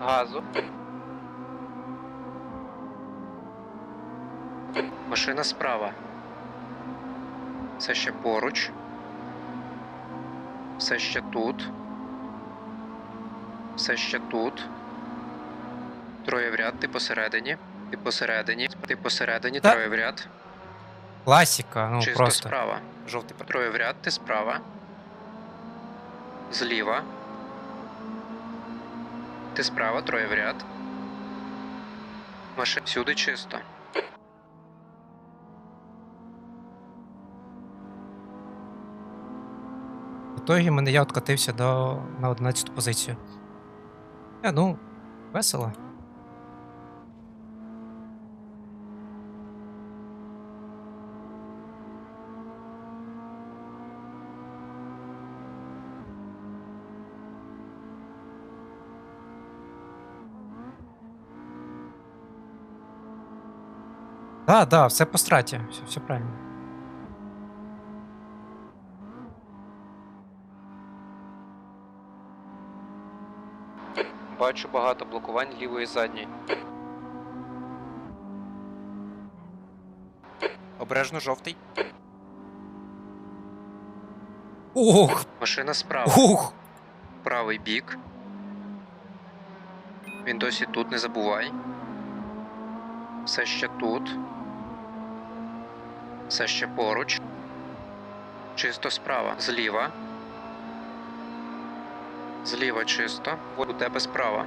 Газу. Машина справа. Все ще поруч. Все ще тут. Все ще тут. Троє в ряд, ти посередині. Ти посередині. Ти посередині, Та- троє в ряд. Класіка, ну Чисто просто. справа. Жовтий Троє в ряд, ти справа. Зліва. Ти справа, троє в ряд. Машин всюди чисто. В ітогі мене я откатився до на 11 позицію. Е, ну, весело. Да, да, все по страті, все, все правильно. Бачу багато блокувань лівої задньої. Обережно жовтий. Ух! Машина справа. Ух! Правий бік. Він досі тут, не забувай. Все ще тут. Все ще поруч. Чисто справа. Зліва. Зліва чисто. У тебе справа.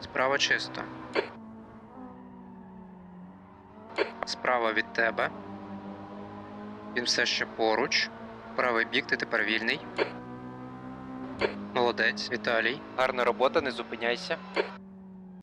Справа чисто. Справа від тебе. Він все ще поруч. Правий бік, ти тепер вільний. Молодець, Віталій. Гарна робота, не зупиняйся.